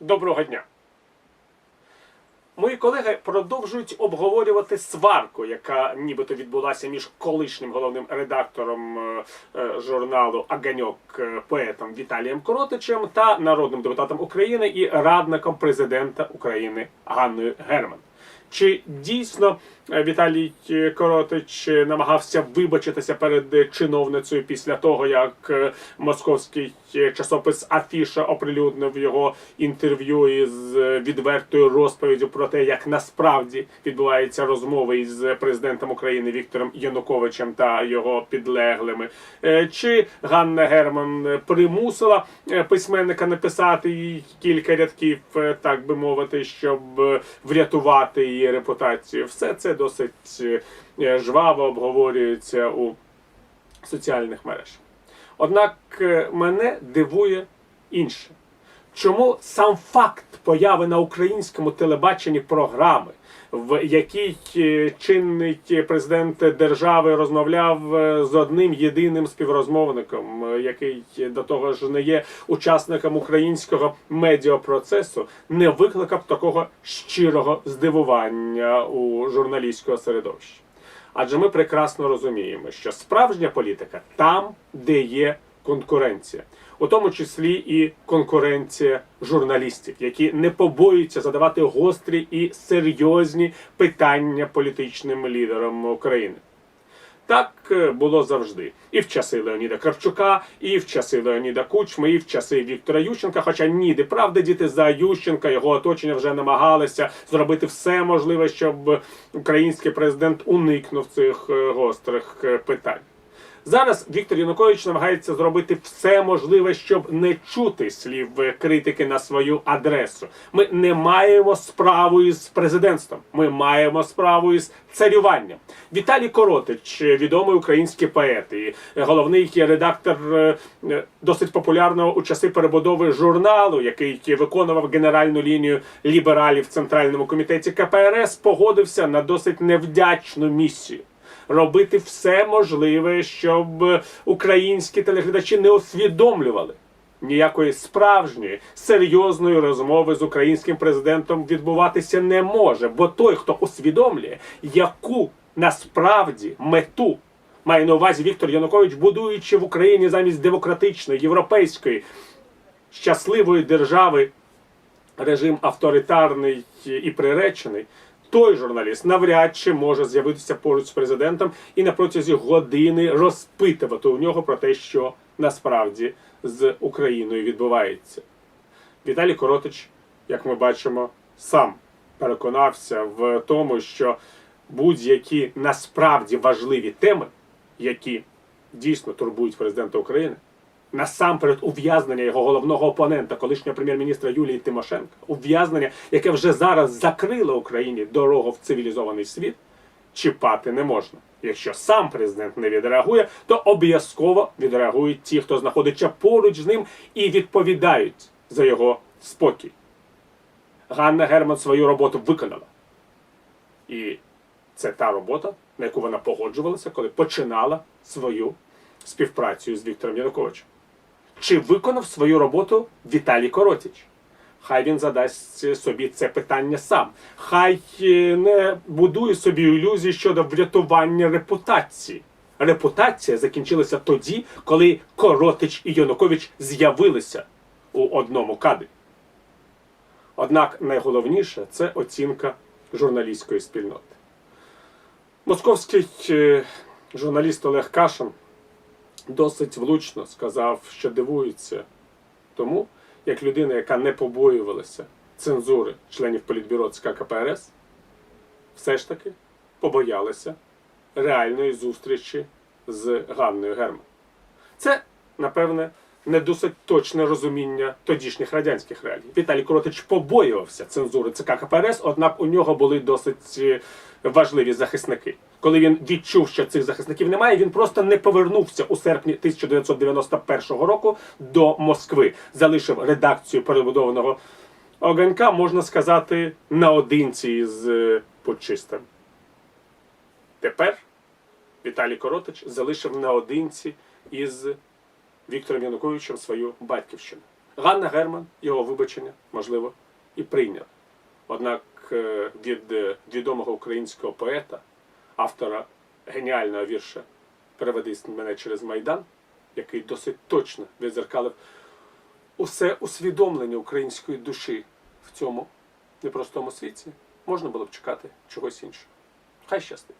Доброго дня. Мої колеги продовжують обговорювати сварку, яка нібито відбулася між колишнім головним редактором е, е, журналу Аганьок е, поетом Віталієм Коротичем та народним депутатом України і радником президента України Ганною Герман. Чи дійсно Віталій Коротич намагався вибачитися перед чиновницею після того, як московський часопис Афіша оприлюднив його інтерв'ю із е, відвертою розповіддю про те, як насправді відбуваються розмови із президентом України Віктором Януковичем та його підлеглими? Е, Чи Ганна Герман е, примусила е, письменника написати їй кілька рядків, е, так би мовити, щоб е, врятувати її репутацію? Все це досить е, жваво обговорюється у соціальних мережах. Однак е, мене дивує інше. Чому сам факт появи на українському телебаченні програми, в якій е, чинний президент держави розмовляв е, з одним єдиним співрозмовником, який до того ж не є учасником українського медіапроцесу, не викликав такого щирого здивування у журналістського середовища? Адже ми прекрасно розуміємо, що справжня політика там, де є конкуренція, у тому числі і конкуренція журналістів, які не побоюються задавати гострі і серйозні питання політичним лідерам України. Так е, було завжди. І в часи Леоніда Кравчука, і в часи Леоніда Кучми, і в часи Віктора Ющенка. Хоча ні, де правда, діти за Ющенка, його оточення вже намагалися зробити все можливе, щоб український президент уникнув цих е, гострих е, питань. Зараз Віктор Янукович намагається зробити все можливе, щоб не чути слів критики на свою адресу. Ми не маємо справу із президентством. Ми маємо справу із царюванням. Віталій Коротич, відомий український поет і головний редактор е, е, досить популярного у часи перебудови журналу, який виконував генеральну лінію лібералів в центральному комітеті КПРС, погодився на досить невдячну місію робити все можливе, щоб українські телеглядачі не усвідомлювали. Ніякої справжньої серйозної розмови з українським президентом відбуватися не може, бо той, хто усвідомлює, яку насправді мету має на увазі Віктор Янукович, будуючи в Україні замість демократичної, європейської, щасливої держави режим авторитарний і приречений, той журналіст навряд чи може з'явитися поруч з президентом і на протязі години розпитувати у нього про те, що насправді з Україною відбувається. Віталій Коротич, як ми бачимо, сам переконався в тому, що будь-які насправді важливі теми, які дійсно турбують президента України, насамперед ув'язнення його головного опонента, колишнього прем'єр-міністра Юлії Тимошенка, ув'язнення, яке вже зараз закрило Україні дорогу в цивілізований світ, чіпати не можна. Якщо сам президент не відреагує, то обов'язково відреагують ті, хто знаходиться поруч з ним і відповідають за його спокій. Ганна Герман свою роботу виконала. І це та робота, на яку вона погоджувалася, коли починала свою співпрацю з Віктором Януковичем. Чи виконав свою роботу Віталій Коротіч? Хай він задасть собі це питання сам. Хай е, не будує собі ілюзії щодо врятування репутації. Репутація закінчилася тоді, коли Коротич і Янукович з'явилися у одному кадрі. Однак найголовніше це оцінка журналістської спільноти. Московський е, журналіст Олег Кашин досить влучно сказав, що дивується тому, як людина, яка не побоювалася цензури членів політбюро ЦК КПРС, все ж таки побоялася реальної зустрічі з Ганною Герман. Це, напевне, не досить точне розуміння тодішніх радянських реалій. Віталій Коротич побоювався цензури ЦК КПРС, однак у нього були досить е, важливі захисники. Коли він відчув, що цих захисників немає, він просто не повернувся у серпні 1991 року до Москви, залишив редакцію перебудованого Оганька, можна сказати, наодинці з е, Путчистим. Тепер Віталій Коротич залишив наодинці із Віктором Януковичем свою батьківщину. Ганна Герман його вибачення, можливо, і прийняла. Однак е, від е, відомого українського поета, автора геніального вірша Переведи мене через Майдан, який досить точно відзеркалив усе усвідомлення української душі в цьому непростому світі, можна було б чекати чогось іншого. Хай щастить.